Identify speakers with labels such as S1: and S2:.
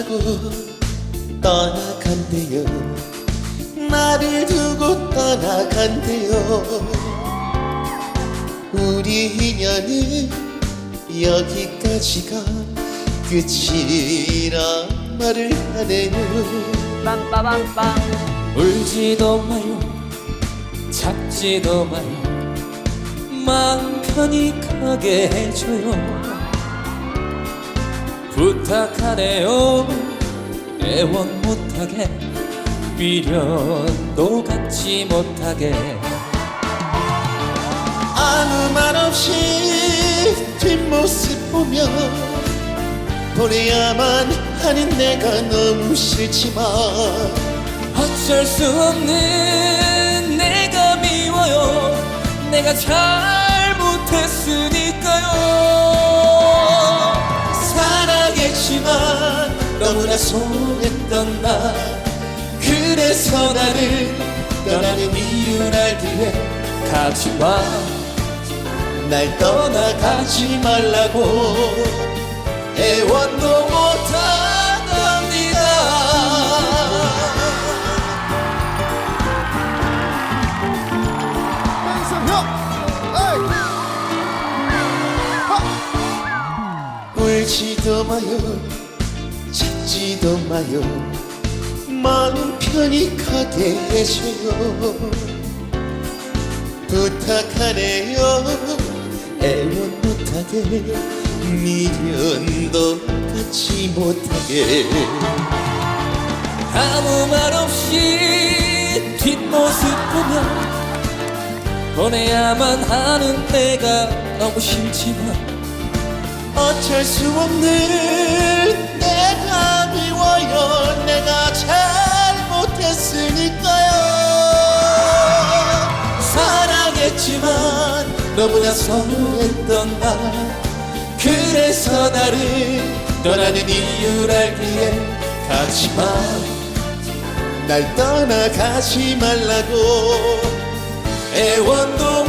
S1: 하고 떠나간대요. 나를 두고 떠나간대요. 우리 인연은 여기까지가 끝이라 말을 하네요.
S2: 빰빠밤빰
S3: 울지도 마요. 잡지도 마요. 마음 편히 가게 해줘요 부탁하네요. 애원 못하게 미련도 갖지 못하게.
S1: 아무 말 없이 뒷모습 보며 보내야만 하는 내가 너무 싫지만
S3: 어쩔 수 없는 내가 미워요. 내가 잘못했으니까요
S1: 너무나 소원했던 나 그래서 나를 떠나는 이유를 알기에
S3: 가지마.
S1: 날 떠나가지 말라고 애원도 못하답니다 울지도 마요 찾지도 마요. 마음 편히 가게 해줘요. 부탁하네요. 애원 못하게 미련도 갖지 못하게.
S3: 아무 말 없이 뒷모습 보면 보내야만 하는 내가 너무 싫지만
S1: 어쩔 수 없는 잘못했으니까요. 사랑했지만 너무나 서운했던 나 그래서 나를 떠나는 이유를 알기에 가지마. 날 떠나가지 말라고. 애원도